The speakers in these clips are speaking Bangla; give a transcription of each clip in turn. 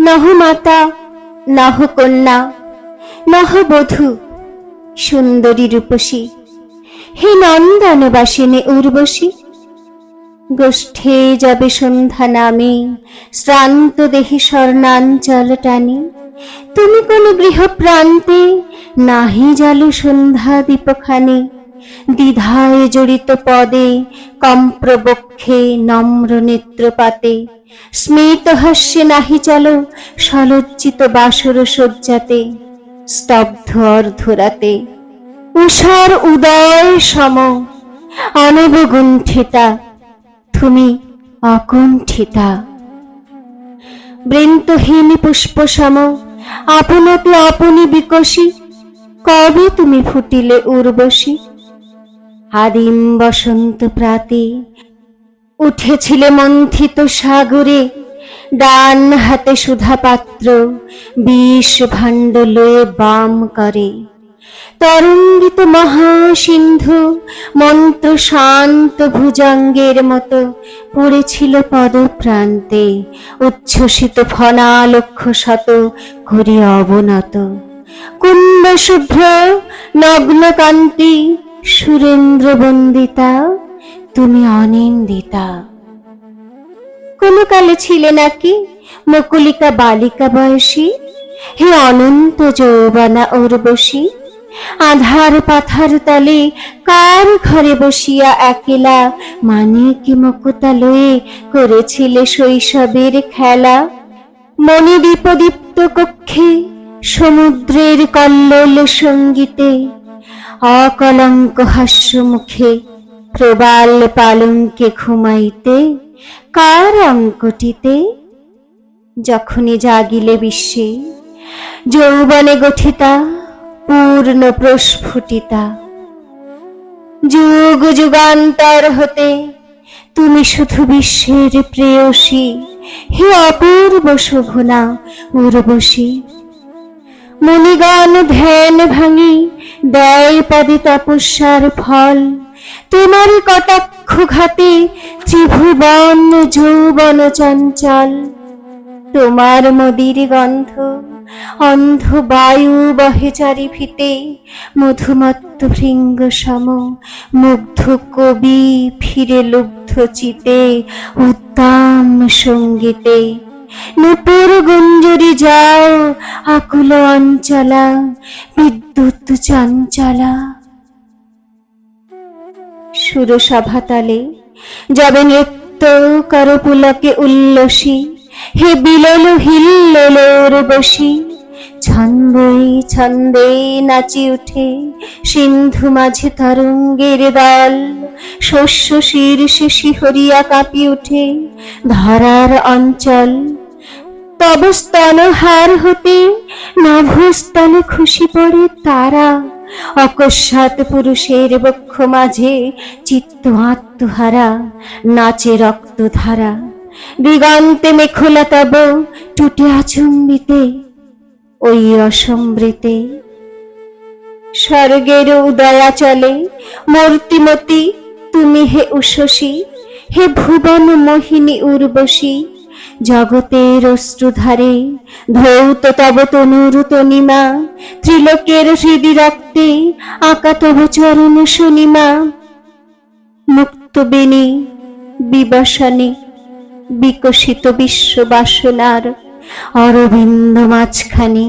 নহ মাতা, নহ কন্যা, নহ বধূ, সুন্দরী রূপসী। হে নন্দনবাসিনী উর্বশী, গোষ্ঠে যাবে সন্ধ্যা নামে, শ্রান্ত দেহে স্বর্ণাঞ্চল টানি। তুমি কোন গৃহ প্রান্তে নাহি জালু সন্ধ্যা দীপখানে। দ্বিধায় জড়িত পদে, কম্প্রবক্ষে নম্র নেত্রপাতে। স্মিত হাস্যে নাহি চলো সলজ্জিত বাসর সজ্জাতে স্তব্ধ অর্ধরাতে। উষার উদয় সম অনবগুণ্ঠিতা তুমি অকুণ্ঠিতা। বৃন্তহীন পুষ্প সম, আপনাতে আপনি বিকশী, কবে তুমি ফুটিলে উর্বশী? আদিম বসন্ত প্রাতে উঠেছিলে মন্থিত সাগরে, ডান হাতে সুধা পাত্র বিষ ভাণ্ড লয়ে বাম করে। তরঙ্গিত মহাসিন্ধু মন্ত্র শান্ত ভুজঙ্গের মতো পড়েছিল পদপ্রান্তে, উচ্ছ্বসিত ফনা লক্ষ শত করি অবনত। কুণ্ড শুভ্র নগ্ন কান্তি সুরেন্দ্র বন্দিতা তুমি অনিন্দিতা। কোন কালে ছিলে নাকি মুকুলিকা বালিকা বয়সী? হে অনন্ত যৌবনা উর্বশী, আধার পাথার তলে কার ঘরে বসিয়া একলা মানিক মুকুতা লয়ে করেছিলে শৈশবের খেলা? মণিদীপ দীপ্ত কক্ষে সমুদ্রের কল্লোল সঙ্গীতে অকলঙ্ক হাস্য মুখে প্রবাল পালঙ্কে ঘুমাইতে, কার অঙ্কটিতে? যখনই জাগিলে বিশ্বে যৌবনে গঠিতা, পূর্ণ প্রস্ফুটিতা। যুগ যুগান্তর হতে তুমি শুধু বিশ্বের প্রেয়সী, হে অপূর্ব শোভনা, উর্বশী। মণিগণ ধ্যান ভাঙি, দেয় পদে তপস্যার ফল। তোমার কটাক্ষ ঘাতে ত্রিভুবন যৌবন চঞ্চল। তোমার মদির গন্ধ, অন্ধ বায়ু বহে চারি ফিতে মধুমত্ত ভৃঙ্গ সম, মুগ্ধ কবি ফিরে লুব্ধ চিতে, উত্তম সঙ্গীতে। নূপুর গুঞ্জরি যাও আকুল অঞ্চলা, বিদ্যুৎ চঞ্চলা। সুরসভাতালে যাবে নৃত্য করপুলকে উল্লসী, হে বিলল হিল্লোর বসি। ছন্দে ছন্দে নাচি উঠে সিন্ধু মাঝে তরঙ্গের দল, শস্য শীর্ষে শিহরিয়া কাঁপি উঠে ধরার অঞ্চল। তব স্তনহার হতে নভস্তনে খুশি পড়ে তারা। অকস্মাৎ পুরুষের বক্ষ মাঝে চিত্ত আত্মহারা, নাচে রক্তধারা। দিগন্তে মেখলা তব টুটে আচম্বিতে, ওই অসম্বৃতে। স্বর্গের উদয়া চলে, মূর্তিমতি, তুমি হে উষসী হে ভুবন মোহিনী উর্বশী। জগতের অশ্রুধারে, ধৌত তব তনুর তনিমা ত্রিলোকের হৃদি রক্তে আঁকা তব চরণ শনিমা মুক্ত বেনি বিবসনে বিকশিত বিশ্ব বাসনার অরবিন্দ মাঝখানে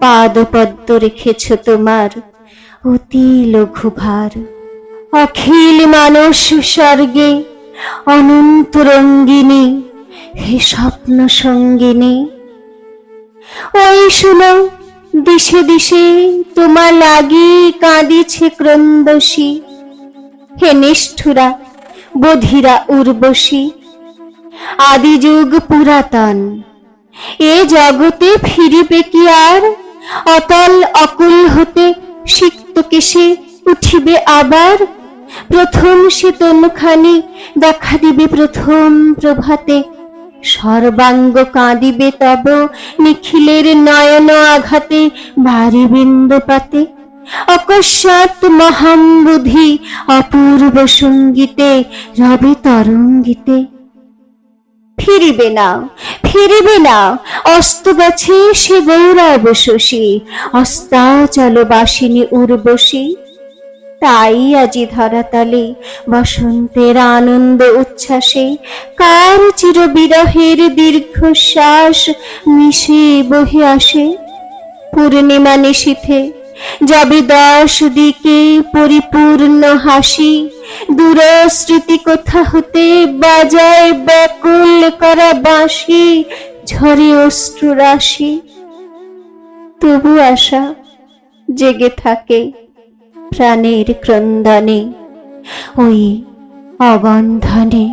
পাদপদ্ম রেখেছ তোমার অতি লঘুভার। অখিল মানস স্বর্গে অনন্ত রঙ্গিনী হে স্বপ্ন সঙ্গিনী, ওই শুনো, দিশে দিশে তোমার লাগি কাঁদিছে ক্রন্দসী হে নিষ্ঠুরা, বধিরা উর্বশী, আদি যুগ পুরাতন, এ জগতে ফিরিবে কি আর? অতল অকুল হতে সিক্ত কেশে উঠিবে আবার? প্রথম সে তনুখানি দেখা দিবে প্রথম প্রভাতে। সর্বাঙ্গ কাঁদিবে তব, নিখিলের নয়ন আঘাতে ভারী বিন্দুপাতে অকস্মাৎ মহাম্বুধি, অপূর্ব সঙ্গীতে, রবে তরঙ্গিতে। ফিরিবে না ফিরিবে না, অস্ত গেছে সে গৌরব শশী অস্তাচল বাসিনী উর্বশী। তাই আজি ধরাতলে বসন্তের আনন্দ উচ্ছ্বাসে কার চির বিরহের দীর্ঘশ্বাস মিশে বহে আসে? পূর্ণিমা নিশীথে যাবে দশ দিকে পরিপূর্ণ হাসি। দূর স্মৃতি কোথা হতে বাজায় ব্যাকুল করা বাঁশি, ঝরে অশ্রু রাশি। তবু আশা জেগে থাকে। প্রাণের ক্রন্দনে ওই অবন্ধনে।